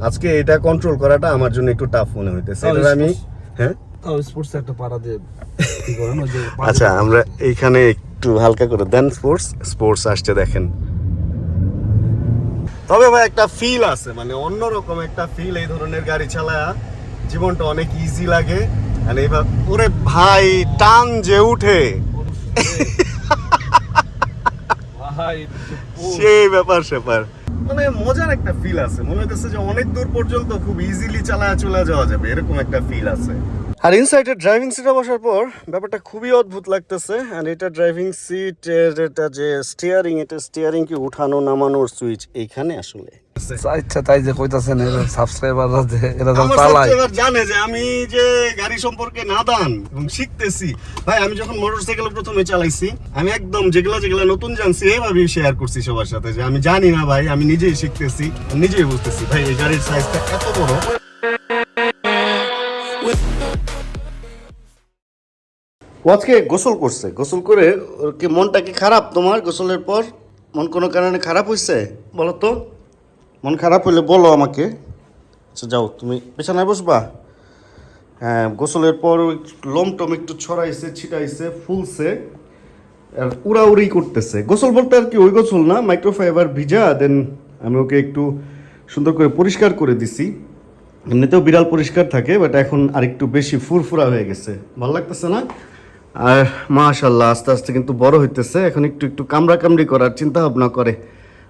আজকে এটা কন্ট্রোল করাটা আমার জন্য একটু টাফ মনে হইতেছে। এটার আমি হ্যাঁ? স্পোর্টস একটা পাড়া দিয়ে আচ্ছা আমরা এইখানে একটু হালকা করে দেন স্পোর্টস স্পোর্টস আসছে দেখেন। তবে ভাই একটা ফিল আছে মানে অন্যরকম একটা ফিল এই ধরনের গাড়ি চালায়া জীবনটা অনেক ইজি লাগে। আর এইবার ওরে ভাই টান যে উঠে। সেই ব্যাপার স্যাপার মানে মজার একটা ফিল আছে। মনে হইতেছে যে অনেক দূর পর্যন্ত খুব ইজিলি চালায় চলে যাওয়া যাবে, এরকম একটা ফিল আছে। আর ইনসাইডে ড্রাইভিং সিটে বসার পর ব্যাপারটা খুবই অদ্ভুত লাগতেছে আর এটা ড্রাইভিং সিট এটা যে স্টিয়ারিং এটা স্টিয়ারিং কি উঠানো নামানোর সুইচ এইখানে আসলে। আচ্ছা তাই যে কইতাছেন এরা সাবস্ক্রাইবাররা যে এরা চালায়। জানে যে আমি যে গাড়ি সম্পর্কে নাদান এবং শিখতেছি ভাই আমি যখন মোটরসাইকেল প্রথমে চালাইছি আমি একদম যেগুলা যেগুলা নতুন জানছি এইভাবেই শেয়ার করছি সবার সাথে যে আমি জানি না ভাই আমি নিজেই শিখতেছি নিজেই বুঝতেছি। ভাই এই গাড়ির সাইজটা এত বড়। ও আজকে গোসল করছে। গোসল করে ওর কি মনটা কি খারাপ তোমার গোসলের পর? মন কোনো কারণে খারাপ হয়েছে বলো তো। মন খারাপ হইলে বলো আমাকে। আচ্ছা যাও, তুমি বিছানায় বসবা। হ্যাঁ গোসলের পর লোম টোম একটু ছড়াইছে, ছিটাইছে, ফুলছে, আর উড়াউড়ি করতেছে। গোসল বলতে আর কি ওই গোসল না, মাইক্রোফাইবার ভিজা দেন আমি ওকে একটু সুন্দর করে পরিষ্কার করে দিছি। এমনিতেও বিড়াল পরিষ্কার থাকে বাট এখন আর একটু বেশি ফুরফুরা হয়ে গেছে। ভালো লাগতেছে না? আর মাশাল্লাহ আস্তে আস্তে কিন্তু বড় হইতেছে। এখন একটু একটু কামড়া কামড়ি করার চিন্তা ভাবনা করে।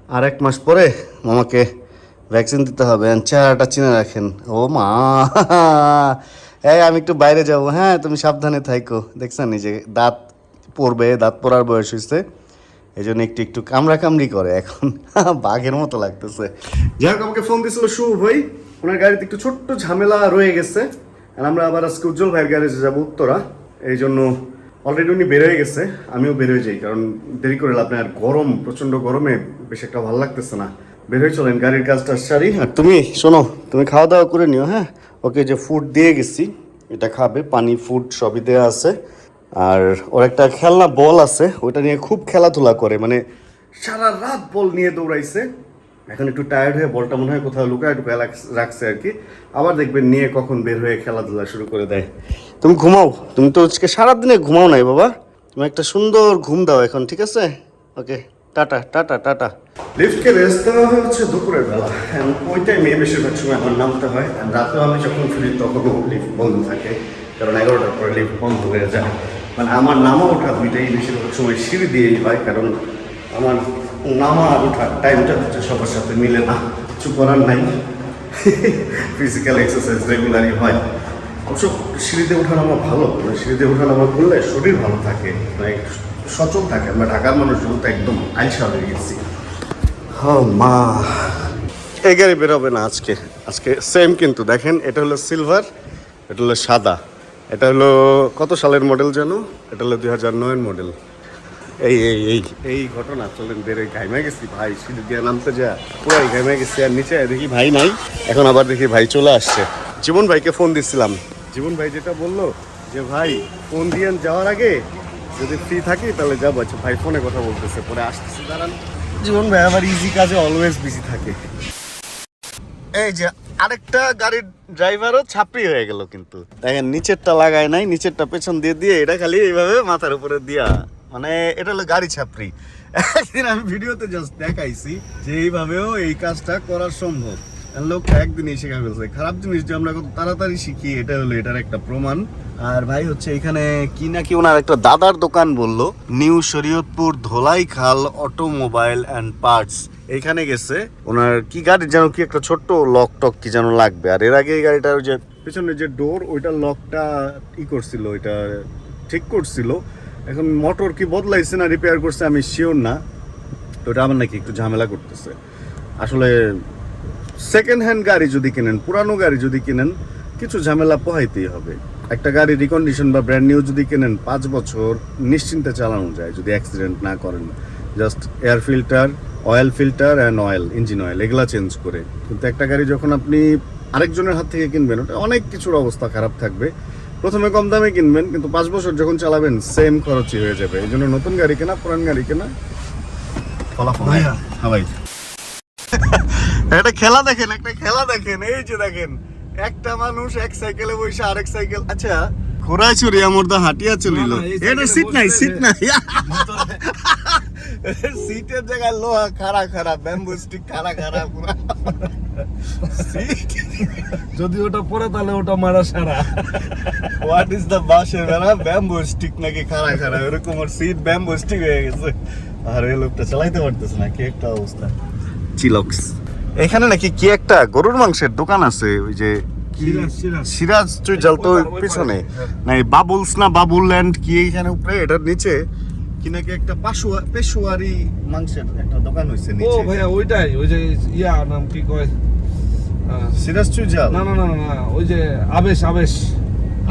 আর এক মাস পরে মামাকে ভ্যাকসিন দিতে হবে। চেহারাটা চিনে রাখেন। ও মা! এই, আমি একটু বাইরে যাব। হ্যাঁ তুমি সাবধানে থাইকো। দেখছেন যে দাঁত পড়বে, দাঁত পড়ার বয়স হয়েছে এই জন্য একটু একটু কামড়া কামড়ি করে এখন। বাঘের মতো লাগতেছে। যাই হোক, আমাকে ফোন দিয়েছিল শুভ ভাই। ওনার গাড়িতে একটু ছোট্ট ঝামেলা রয়ে গেছে। আর আমরা আবার আজকে উজ্জ্বল ভাইয়ের গ্যারেজে যাব উত্তরা। এই জন্য অলরেডি উনি বের হয়ে গেছে, আমিও বের হয়ে যাই, কারণ দেরি করে লাভ আর গরম প্রচণ্ড গরমে বেশ একটা ভালো লাগতেছে না। বের হয়ে চলেন, গাড়ির কাজটা সারি। আর তুমি, শোনো, তুমি খাওয়া দাওয়া করে নিও হ্যাঁ? ওকে যে ফুড দিয়ে গেছি, এটা খাবে, পানি ফুড সবই দেওয়া আছে। আর ওর একটা খেলনা বল আছে ওটা নিয়ে খুব খেলাধুলা করে মানে সারা রাত বল নিয়ে দৌড়াইছে। এখন একটু টায়ার্ড হয়ে বলটা মনে হয় কোথাও লুকায় টুকায় রাখ- রাখছে আর কি। আবার দেখবেন নিয়ে কখন বের হয়ে খেলাধুলা শুরু করে দেয়। তুমি ঘুমাও। তুমি তো আজকে সারাদিনে ঘুমাও নাই বাবা। তুমি একটা সুন্দর ঘুম দাও এখন, ঠিক আছে? Okay, tata tata tata. লিফটকে rest দেওয়া হয় হচ্ছে দুপুরের বেলা। ওই টাইমে বেশিরভাগ সময় আমার নামতে হয়। রাতেও আমি যখন ফিরি, তখনও লিফট বন্ধ থাকে। কারণ এগারোটার পরে লিফট বন্ধ হয়ে যায়। মানে আমার নামও ওঠা দুইটাই বেশিরভাগ সময় সিঁড়ি দিয়েই হয়। কারণ আমার নামা আর ওঠার টাইমটা হচ্ছে সবার সাথে মিলে না। কিছু করার নাই। ফিজিক্যাল এক্সারসাইজ রেগুলারই হয়। অবশ্য সিঁড়িতে ওঠানামা ভালো। মানে সিঁড়িতে ওঠানামা করলে শরীর ভালো থাকে। মানে সচল থাকে। আমরা ঢাকার মানুষগুলো তো একদম আইসা হয়ে গেছি। হ্যাঁ মা। এই গাড়ি বেরোবে না আজকে। আজকে সেম কিন্তু। দেখেন, এটা হলো সিলভার এটা হলো সাদা। এটা হলো কত সালের মডেল যেন এটা হলো দুই হাজার নয়ের মডেল এই এই এই। এই ঘটনা, চলেন বেড়ে ঘাইমা গেছি। ভাই, সিঁড়ি দিয়ে নামতে যা। পুরাই ঘাইমা গেছি, আর নিচে দেখি ভাই নাই। এখন আবার দেখি ভাই চলে আসছে। জীবন ভাইকে ফোন দিছিলাম। জীবন ভাই যেটা বলল, যে ভাই, ফোন দিয়ে যাওয়ার আগে যদি ফ্রি থাকি, তাহলে যাব। আচ্ছা ভাই ফোনে কথা বলতেছে, পরে আসতেছে, দাঁড়ান। জীবন ভাই আবার ইজি কাজে অলওয়েজ বিজি থাকে। এই যে, আরেকটা গাড়ির ড্রাইভারও ছাপড়ি হয়ে গেল কিন্তু। দেখেন, নিচেরটা লাগায় নাই, নিচেরটা পেছন দিয়ে দিয়ে, এটা খালি এইভাবে মাথার উপরে দিয়া। মানে এটা হলো গাড়ি ছাপড়ি। একদিন আমি ভিডিওতে জাস্ট দেখাইছি যে এইভাবেও এই কাজটা করা সম্ভব। আর লোক একদিনই শিখা ফেলছে। খারাপ জিনিস যে আমরা কত তাড়াতাড়ি শিখি, এটা হলো এটার একটা প্রমাণ। আর ভাই হচ্ছে এখানে কি না কি ওনার একটা দাদার দোকান বলল, নিউ শরীয়তপুর ধোলাই খাল অটোমোবাইল অ্যান্ড পার্টস। এখানে গেছে, ওনার কি গাড়ি যেন কি একটা ছোট্ট লক টক কি যেন লাগবে। আর এর আগে এই গাড়িটার যে পেছনে যে ডোর ওইটা লকটা ই করছিল, ওইটা ঠিক করছিল। এখন মোটর কি বদলাইছে না রিপেয়ার করছে আমি শিওর না ওটা আমার নাকি একটু ঝামেলা করতেছে। আসলে সেকেন্ড হ্যান্ড গাড়ি যদি কিনেন, পুরানো গাড়ি যদি কিনেন, কিছু ঝামেলা পোহাইতেই হবে। একটা গাড়ি রিকন্ডিশন বা ব্র্যান্ড নিউ যদি কিনেন, পাঁচ বছর নিশ্চিন্তে চালানো যায় যদি অ্যাক্সিডেন্ট না করেন। Just air filter oil filter and oil engine oil এগুলা চেঞ্জ করে। কিন্তু একটা গাড়ি যখন আপনি আরেকজনের হাত থেকে কিনবেন, ওটা অনেক কিছুর অবস্থা খারাপ থাকবে। প্রথমে কম দামে কিনবেন কিন্তু পাঁচ বছর যখন চালাবেন সেম খরচই হয়ে যাবে। এই জন্য নতুন গাড়ি কেনা পুরান গাড়ি কেনা ফলাফল হ্যাঁ ভাই। একটা খেলা দেখেন একটা খেলা দেখেন এই যে দেখেন একটা মানুষ এক সাইকেলে বসে আরেক সাইকেল আচ্ছা ঘোড়ায় চড়ি আমার তো হাঁটিয়া চলিল। এটা সিট নাই সিট নাই। সিটের জায়গায় লোহা খাড়া খাড়া ব্যাম্বু স্টিক খাড়া খাড়া পুরা। সিট যদি ওটা পরে তাহলে ওটা মারা সারা। হোয়াট ইজ দ্য বাসের বেলা? ব্যাম্বু স্টিক নাকি খাড়া খাড়া? এরকম ওর সিট ব্যাম্বু স্টিক হয়ে গেছে। আর এই লোকটা চালাইতে পারতেছে না কি একটা অবস্থা। চিলক্স এখানে নাকি কি একটা গরুর মাংসের দোকান আছে? ওই যে কি? সিরাজ, সিরাজ। সিরাজ চুইজাল তো ওই পার, ওই পিছনে। হ্যাঁ। না বাবুলস না বাবুল ল্যান্ড কি এইখানে উপরে? এটার নিচে। কি নাকি একটা পাশুয়া পেশুয়ারি মাংসের একটা দোকান হইছে ও নিচে। ভাইয়া ওইটাই ওই যে ইয়া নাম কি কয়? আহ, সিরাজ চুইজাল? না না না না, না ওই যে আবেশ আবেশ।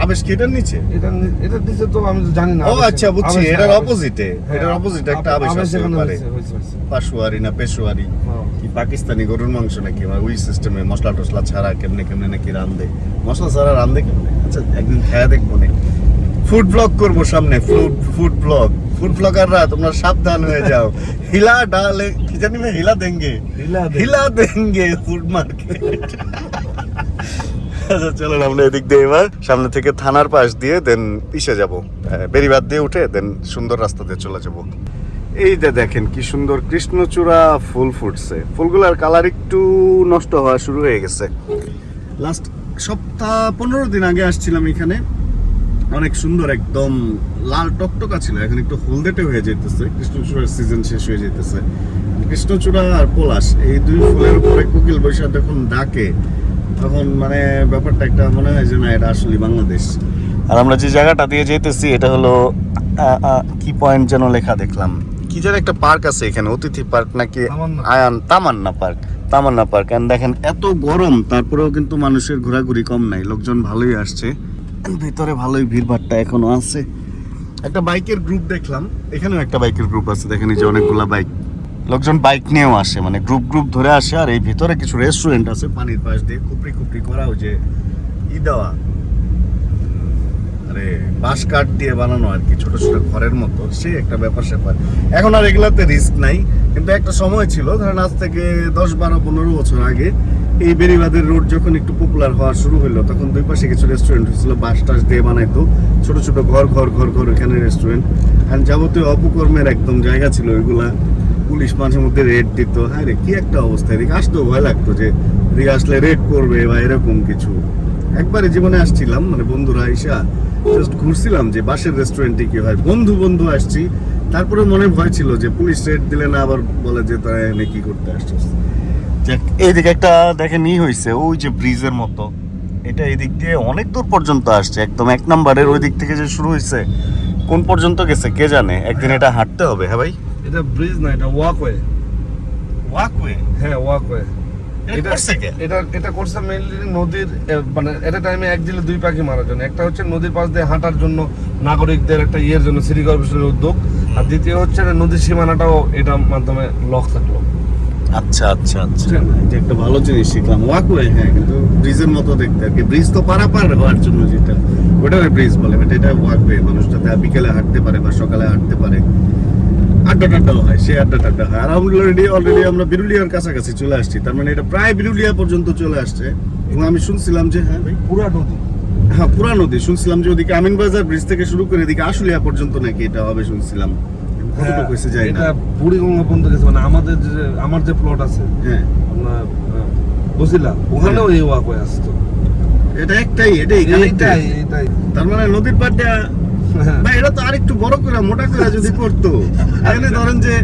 আবেশ নিচে? এটা তো আমি তো জানি না ও আচ্ছা বুঝছি আবেশে- এটার আবেশে। অপোজিটে হ্যাঁ, এটার অপোজিটে একটা আবেশ আছে এখানে ওপারে হয়েছে, হয়েছে, হয়েছে। পাশুয়ারি না পেশুয়ারি? হ্যাঁ। কি পাকিস্তানি গরুর মাংস নাকি? মানে ওই সিস্টেমে মশলা টসলা ছাড়া কেমনে কেমনে নাকি রান্ধে মশলা ছাড়া রান্ধে কেমনে? আচ্ছা একদিন খেয়া দেখব নে। ফুড ব্লগ করব সামনে ফুড ফুড ব্লগ ফুড ব্লগাররা তোমরা সাবধান হয়ে যাও। হিলা ডালে কি জানি না হিলা দেঙ্গে। হিলা দেঙ্গে। ফুড মার্কেট আচ্ছা চলো আমরা এদিক দিয়ে এবার সামনে থেকে থানার পাশ দিয়ে দেন পিছে যাব। বেরিবাদ দিয়ে উঠে দেন সুন্দর রাস্তা দিয়ে চলে যাব। এই যে দেখেন কি সুন্দর কৃষ্ণচূড়া ফুল ফুটছে। ফুলগুলোর কালার একটু নষ্ট হওয়া শুরু হয়ে গেছে। লাস্ট সপ্তাহ পনেরো দিন আগে আসছিলাম এখানে। অনেক সুন্দর একদম লাল টকটকা ছিল। এখন একটু হলদেটে হয়ে যেতেছে কৃষ্ণচূড়ার সিজন শেষ হয়ে যেতেছে কৃষ্ণচূড়া আর পলাশ এই দুই ফুলের উপরে কোকিল বৈশাখ যখন ডাকে তখন মানে ব্যাপারটা একটা মনে হয় যে না এটা আসলে বাংলাদেশ। আর আমরা যে জায়গাটা দিয়ে যেতেছি এটা হলো কি পয়েন্ট যেন লেখা দেখলাম। কি যেন একটা পার্ক আছে এখানে অতিথি পার্ক নাকি আয়ান তামান্না পার্ক তামান্না পার্ক দেখেন এত গরম তারপরেও কিন্তু মানুষের ঘোরাঘুরি কম নাই লোকজন ভালোই আসছে। ভিতরে ভালোই ভিড়ভাড়টা এখনও আছে। একটা বাইকের গ্রুপ দেখলাম, এখানেও একটা বাইকের গ্রুপ আছে, দেখেন যে অনেকগুলা বাইক। লোকজন বাইক নিয়েও আসে মানে গ্রুপ গ্রুপ ধরে আসে, আর এই ভিতরে কিছু রেস্টুরেন্ট আছে, পানির পাশ দিয়ে খুপড়ি খুপড়ি করা, ওই যে ই দেওয়া। আরে বাঁশ কাঠ দিয়ে বানানো আর কি, ছোট ছোট ঘরের মতো, সেই একটা ব্যাপার স্যাপার। এখন আর এগুলাতে রিস্ক নাই, কিন্তু একটা সময় ছিল, ধরেন আজ থেকে দশ, বারো, পনেরো বছর আগে, এই বেরিবাদের রোড যখন একটু পপুলার হওয়া শুরু হলো তখন দুই পাশে কিছু রেস্টুরেন্ট হয়েছিল, বাঁশ টাস দিয়ে বানাইতো, ছোট ছোট ঘর ঘর ঘর ঘর এখানে রেস্টুরেন্ট আর যাবতীয় অপকর্মের একদম জায়গা ছিল ওইগুলা, পুলিশ মাঝে মধ্যে রেড দিত। হ্যাঁ রে, কি একটা অবস্থা, এদিকে আসতেও ভয় লাগতো যে, এদিকে আসলে রেড করবে বা এরকম কিছু। একবারে জীবনে আসছিলাম মানে বন্ধুরা আইসা জাস্ট ঘুরছিলাম যে বাসের রেস্টুরেন্টে কি হয়। বন্ধু বন্ধু আসছি। তারপরে মনে ভয় ছিল যে পুলিশ রেড দিলে না আবার বলে যে তারা এনে কি করতে আসছিস। এইদিকে একটা দেখেন ই হয়েছে ওই যে ব্রিজের মতো। এটা এদিক দিয়ে অনেক দূর পর্যন্ত আসছে একদম এক নম্বরের ওই দিক থেকে যে শুরু হয়েছে কোন পর্যন্ত গেছে কে জানে? একদিন এটা হাঁটতে হবে হ্যাঁ ভাই? এটা ব্রিজ না এটা ওয়াকওয়ে ওয়াকওয়ে হ্যাঁ ওয়াকওয়ে এটা? এটা এটা করছে মেইনলি নদীর মানে এটা টাইমে এক দিলে দুই পাখি মারার জন্য। একটা হচ্ছে নদীর পাশ দিয়ে হাঁটার জন্য নাগরিকদের একটা ইয়ের জন্য সিটি কর্পোরেশনের উদ্যোগ। আর দ্বিতীয় হচ্ছে নদীর সীমানাটাও এটার মাধ্যমে লক থাকল। আচ্ছা আচ্ছা আচ্ছা? এটা একটা ভালো জিনিস শিখলাম। ওয়াকওয়ে হ্যাঁ কিন্তু ব্রিজের মতো দেখতে আর কি। ব্রিজ তো পারাপার হওয়ার জন্য যেটা। ওটা ব্রিজ বলে বাট এটা ওয়াকওয়ে মানুষ যাতে বিকেলে হাঁটতে পারে বা সকালে হাঁটতে পারে। আড্ডা টাড্ডাও হয় সে আড্ডা টাড্ডা হয়। আর অলরেডি অলরেডি আমরা বিরুলিয়ার কাছাকাছি চলে আসছি। তার মানে এটা প্রায় বিরুলিয়া পর্যন্ত চলে আসছে। এবং আমি শুনছিলাম যে হ্যাঁ ভাই পুরা নদী। হ্যাঁ পুরা নদী। শুনছিলাম যে ওদিকে আমিনবাজার ব্রিজ থেকে শুরু করে এদিকে আশুলিয়া পর্যন্ত নাকি এটা হবে শুনছিলাম। কতটুকু হয়েছে যাই না। এটা বুড়িগঙ্গা পর্যন্ত গেছে মানে আমাদের যে আমার যে প্লট আছে হ্যাঁ। আহ, বসিলা ওখানেও এই ওয়াকওয়ে আসতো। এটা একটাই এটাই এইটাই। তার মানে নদীর পাড়টা ভাই এটা তো আরেকটু বড় করে মোটা করে যদি করতো তাহলে ধরেন যে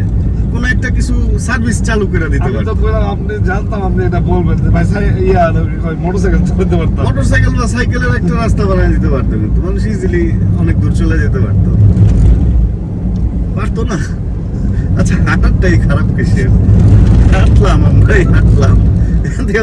কোন একটা কিছু সার্ভিস চালু করে দিতে আমি তো কইলাম আপনি জানতাম আপনি এটা বলবেন যে ভাই ইয়া মোটরসাইকেল চালাতে পারতাম। মোটরসাইকেল বা সাইকেলের একটা রাস্তা বানিয়ে দিতে পারতো কিন্তু মানুষ ইজিলি অনেক দূর চলে যেতে পারতো। পারতো না? আচ্ছা হাঁটারটাই খারাপ কিসের? হাঁটলাম আমরাই হাঁটলাম।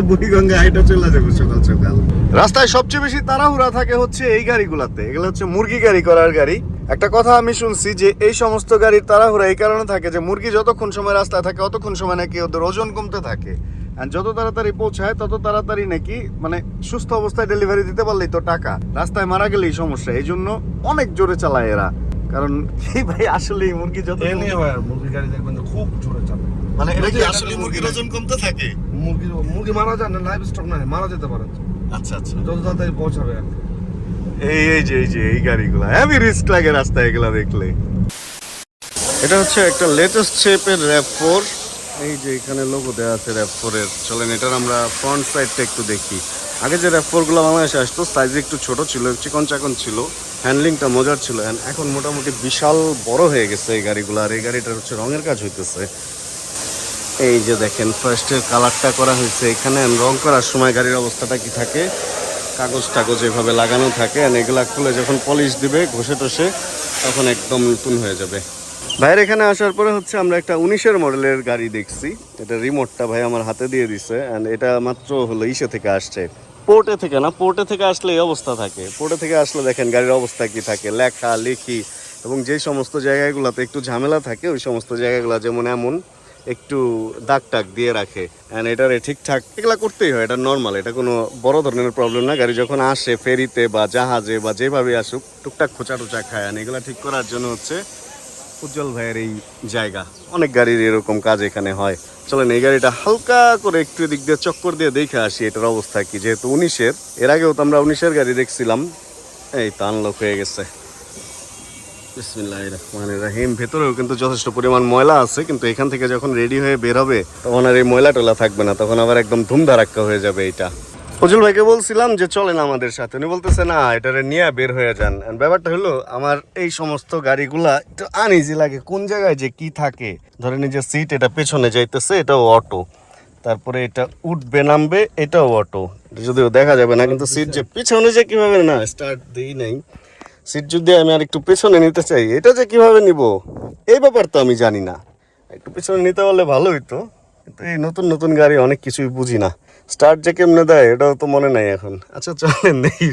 বুড়িগঙ্গা হাইটা চলে যাব সকাল সকাল। রাস্তায় সবচেয়ে বেশি তাড়াহুড়া থাকে হচ্ছে এই গাড়িগুলাতে। এগুলো হচ্ছে মুরগি গাড়ি করার গাড়ি। একটা কথা আমি শুনছি যে এই সমস্ত গাড়ির তাড়াহুড়া এই কারণে থাকে যে মুরগি যতক্ষণ সময় রাস্তায় থাকে অতক্ষণ সময় নাকি ওদের ওজন কমতে থাকে। যত তাড়াতাড়ি পৌঁছায় তত তাড়াতাড়ি নাকি মানে সুস্থ অবস্থায় ডেলিভারি দিতে পারলেই তো টাকা। রাস্তায় মারা গেলেই সমস্যা। এই জন্য অনেক জোরে চালায় এরা। কারণ কি ভাই আসলে মুরগি যত খুব জোরে চালায়। মানে এটা কি আসলে মুরগির ওজন কমতে থাকে? মুরগির মুরগি মারা যায় না লাইভ স্টক নাই মারা যেতে পারে। আচ্ছা আচ্ছা। যত তাড়াতাড়ি পৌঁছাবে আর এই এই যে এই যে এই গাড়িগুলো। হেভি রিস্ক লাগে রাস্তায় এগুলা দেখলে। এটা হচ্ছে একটা লেটেস্ট শেপের র্যাপ ফোর এই যে এখানে লোগো দেওয়া আছে র্যাপ ফোরের চলেন এটার আমরা ফ্রন্ট সাইডটা একটু দেখি। আগে যে র্যাপ ফোরগুলো বাংলাদেশে আসতো সাইজ একটু ছোট ছিল চিকন চাকন ছিল। হ্যান্ডলিংটা মজার ছিল। এখন মোটামুটি বিশাল বড় হয়ে গেছে এই গাড়িগুলো। আর এই গাড়িটার হচ্ছে রঙের কাজ হইতেছে। এই যে দেখেন ফার্স্টের কালারটা করা হয়েছে এখানে। রং করার সময় গাড়ির অবস্থাটা কি থাকে? কাগজ টাগজ এভাবে লাগানো থাকে আর এগুলা খুলে যখন পলিশ দিবে, ঘষে টসে তখন একদম নতুন হয়ে যাবে। ভাইয়ের এখানে আসার পরে হচ্ছে আমরা একটা উনিশের মডেলের গাড়ি দেখছি। এটা রিমোটটা ভাই আমার হাতে দিয়ে দিছে অ্যান্ড এটা মাত্র হলো ইসে থেকে আসছে। পোর্টে থেকে না পোর্টে থেকে আসলে এই অবস্থা থাকে। পোর্টে থেকে আসলে দেখেন গাড়ির অবস্থা কি থাকে, লেখা, লেখি এবং যে সমস্ত জায়গাগুলোতে একটু ঝামেলা থাকে, ওই সমস্ত জায়গাগুলো যেমন এমন। একটু দাগ টাক দিয়ে রাখে। অ্যান্ড এটারে ঠিকঠাক এগুলা করতেই হয়, এটা নর্মাল এটা কোনো বড় ধরনের প্রবলেম না। গাড়ি যখন আসে ফেরিতে বা জাহাজে বা যেভাবে আসুক, টুকটাক খোঁচা টোচা খায়। And এগুলা ঠিক করার জন্য হচ্ছে উজ্জ্বল ভাইয়ের এই জায়গা। অনেক গাড়ির এরকম কাজ এখানে হয়। চলেন, এই গাড়িটা হালকা করে একটু এদিক দিয়ে চক্কর দিয়ে দেখে আসি এটার অবস্থা কি। যেহেতু উনিশের, এর আগেও তো আমরা উনিশের গাড়ি দেখছিলাম। এই তো আনলক হয়ে গেছে। এই বলছিলাম যে, চলেন আমাদের সাথে। উনি বলতেছে, না, এটারে নিয়ে বের হয়ে যান। ব্যাপারটা হলো, আমার এই সমস্ত গাড়িগুলা একটু আনইজি লাগে, কোন জায়গায় যে কি থাকে। ধরেন যে সিট এটা পেছনে যাইতেছে, এটাও অটো তারপরে এটা উঠবে, নামবে, এটাও অটো যদিও দেখা যাবে না, কিন্তু সিট যে পিছনে যে কীভাবে না স্টার্ট দিই নাই। সিট যদি আমি আর একটু পেছনে নিতে চাই, এটা যে কীভাবে নিব? এই ব্যাপার তো আমি জানি না। একটু পেছনে নিতে পারলে ভালো হইতো, কিন্তু এই নতুন নতুন গাড়ি অনেক কিছুই বুঝি না। স্টার্ট যে কেমনে দেয়, এটাও তো মনে নাই এখন। আচ্ছা চলেন নেই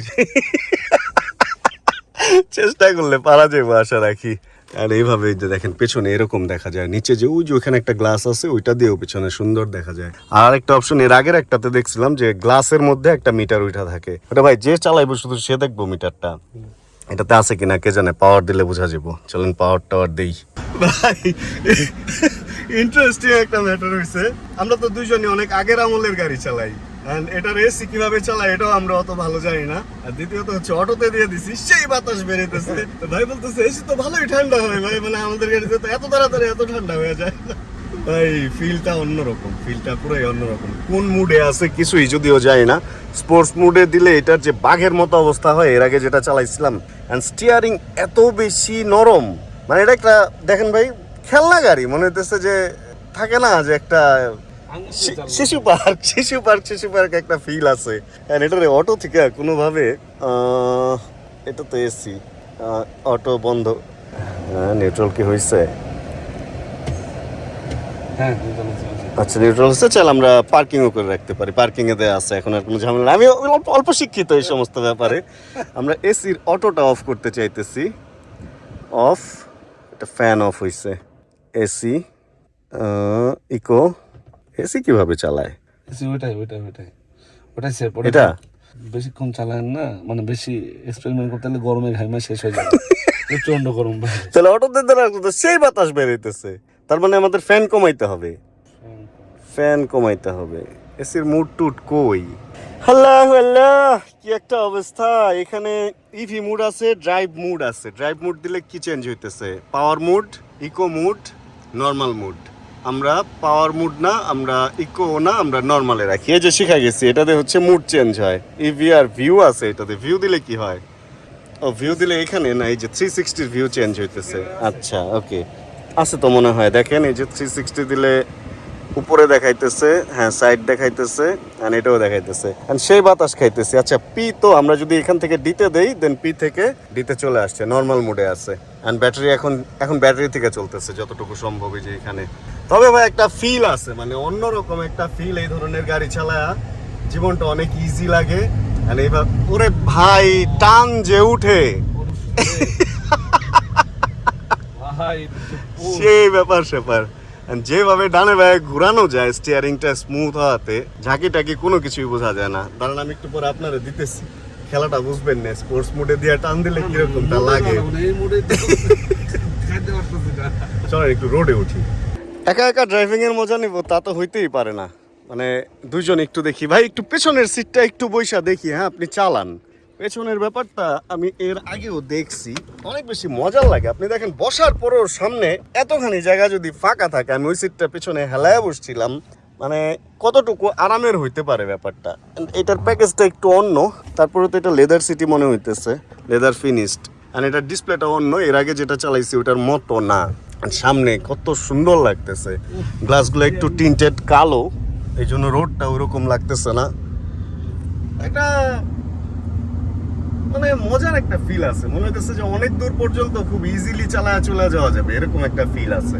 চেষ্টা করলে পারা যাবে আশা রাখি। আর এইভাবে যে দেখেন, পেছনে এরকম দেখা যায়। নিচে যে ওই যে ওখানে একটা গ্লাস আছে, ওইটা দিয়েও পেছনে সুন্দর দেখা যায়। আর একটা অপশন এর আগের একটাতে দেখছিলাম যে গ্লাসের মধ্যে একটা মিটার উঠা থাকে। ওটা ভাই, যে চালাইবো শুধু সে দেখব মিটারটা এটাতে আছে কিনা, কে জানে পাওয়ার দিলে বোঝা যাব। চলেন পাওয়ার টাওয়ার দেই। ইন্টারেস্টিং একটা ম্যাটার হইছে। আমরা তো দুইজনই অনেক আগের আমলের গাড়ি চালাই। এটার এসি কীভাবে চালায় এটাও আমরা অত ভালো জানি না। আর দ্বিতীয়ত হচ্ছে, অটোতে দিয়ে দিছি, সেই বাতাস বেরোতেছে। ভাই বলতেছে এসি তো ভালোই ঠান্ডা হয়, ভাই। মানে আমাদের গাড়িতে তো এত তাড়াতাড়ি এত ঠান্ডা হয়ে যায়। ভাই ফিলটা অন্যরকম ফিলটা পুরাই অন্যরকম। কোন মুডে আছে কিছুই যদিও যায় না স্পোর্টস মুডে দিলে এটার যে বাঘের মতো অবস্থা হয় এর আগে যেটা চালাইছিলাম অ্যান্ড স্টিয়ারিং এত বেশি নরম মানে এটা একটা দেখেন ভাই খেলনা গাড়ি মনে হইতেছে যে থাকে না যে একটা শিশু পার্ক শিশু পার্ক শিশু পার্ক একটা ফিল আছে। আর এটার অটো থেকে কোনোভাবে এটা তো এসি অটো বন্ধ নিউট্রাল কি হয়েছে হ্যাঁ দুজন আছে, আছে। আচ্ছা নিউট্রাল হচ্ছে চাল আমরা পার্কিংও করে রাখতে পারি। পার্কিং এ দেওয়া আছে এখন আর কোনো ঝামেলা আমি অল্প শিক্ষিত এই সমস্ত ব্যাপারে। আমরা এসির অটোটা অফ করতে চাইতেছি। অফ এটা ফ্যান অফ হইছে। এসি ইকো এসি কীভাবে চালায়? এসি ওইটাই ওইটাই ওইটাই। ওটাই সেফ এটা? বেশিক্ষণ চালান না মানে বেশি এক্সপেরিমেন্ট করতে হলে গরমে ঘাইমা শেষ হয়ে যাবে। প্রচণ্ড গরম তাহলে অটোতে দ্বারা সেই বাতাস বেরোইতেছে তার মানে আমাদের ফ্যান কমাইতে হবে। ফ্যান কমাইতে হবে। এসির মুড টুট কই? আল্লাহ আল্লাহ কি একটা অবস্থা। এখানে ইভি মুড আছে ড্রাইভ মুড আছে। ড্রাইভ মুড দিলে কি চেঞ্জ হইতেছে? Power mode eco mode normal mode আমরা পাওয়ার মুড না আমরা ইকো না আমরা নর্মালে রাখি। এই যে শিখা গেছি এটাতে হচ্ছে মুড চেঞ্জ হয়। ইভি আর ভিউ আছে এটাতে ভিউ দিলে কি হয়? ও ভিউ দিলে এখানে না এই যে থ্রি সিক্সটির ভিউ চেঞ্জ হইতেছে। আচ্ছা ওকে আছে তো মনে হয়। দেখেন, এই যে থ্রি সিক্সটি দিলে উপরে দেখাইতেছে হ্যাঁ সাইড দেখাইতেছে আর এটাও দেখাইতেছে। আর সেই বাতাস খাইতেছে। আচ্ছা পি তো আমরা যদি এখান থেকে ডিতে দেই দেন পি থেকে ডিতে চলে আসছে নর্মাল মোডে আছে। অ্যান্ড ব্যাটারি এখন এখন ব্যাটারি থেকে চলতেছে, যতটুকু সম্ভব যে এখানে। তবে ভাই, একটা ফিল আছে মানে অন্যরকম একটা ফিল এই ধরনের গাড়ি চালায়া জীবনটা অনেক ইজি লাগে। আর এইবার, ওরে ভাই, টান যে উঠে। সেই ব্যাপার স্যাপার যেভাবে ডানে বায়ে ঘোরানো যায় স্টিয়ারিংটা স্মুথ হওয়াতে ঝাঁকি টাকি কোনো কিছুই বোঝা যায় না। দাঁড়ান আমি একটু পরে আপনারা দিতেছি। খেলাটা বুঝবেন না স্পোর্টস মুডে দিয়ে টান দিলে কিরকমটা লাগে? চলেন একটু রোডে উঠি। একা একা ড্রাইভিং এর মজা নিব তা তো হইতেই পারে না। মানে দুজন একটু দেখি। ভাই একটু পেছনের সিটটা একটু বৈশা দেখি হ্যাঁ আপনি চালান। পেছনের ব্যাপারটা আমি এর আগেও দেখছি। অনেক বেশি মজার লাগে। আপনি দেখেন, বসার পরেও সামনে এতখানি জায়গা যদি ফাঁকা থাকে, আমি ওই সিটটা পেছনে হেলায় বসছিলাম। মানে কতটুকু আরামের হইতে পারে ব্যাপারটা? এটার প্যাকেজটা একটু অন্য। তারপরে তো এটা লেদার সিটি মনে হইতেছে। লেদার ফিনিশড আর এটার ডিসপ্লেটা অন্য। এর আগে যেটা চালাইছি, ওটার মতো না। সামনে কত সুন্দর লাগতেছে। গ্লাসগুলো একটু টিন্টেড কালো। এই জন্য রোডটা ওরকম লাগতেছে না। একটা মানে মজার একটা ফিল আছে। মনে হইতেছে যে অনেক দূর পর্যন্ত খুব ইজিলি চালায় চলে যাওয়া যাবে, এরকম একটা ফিল আছে।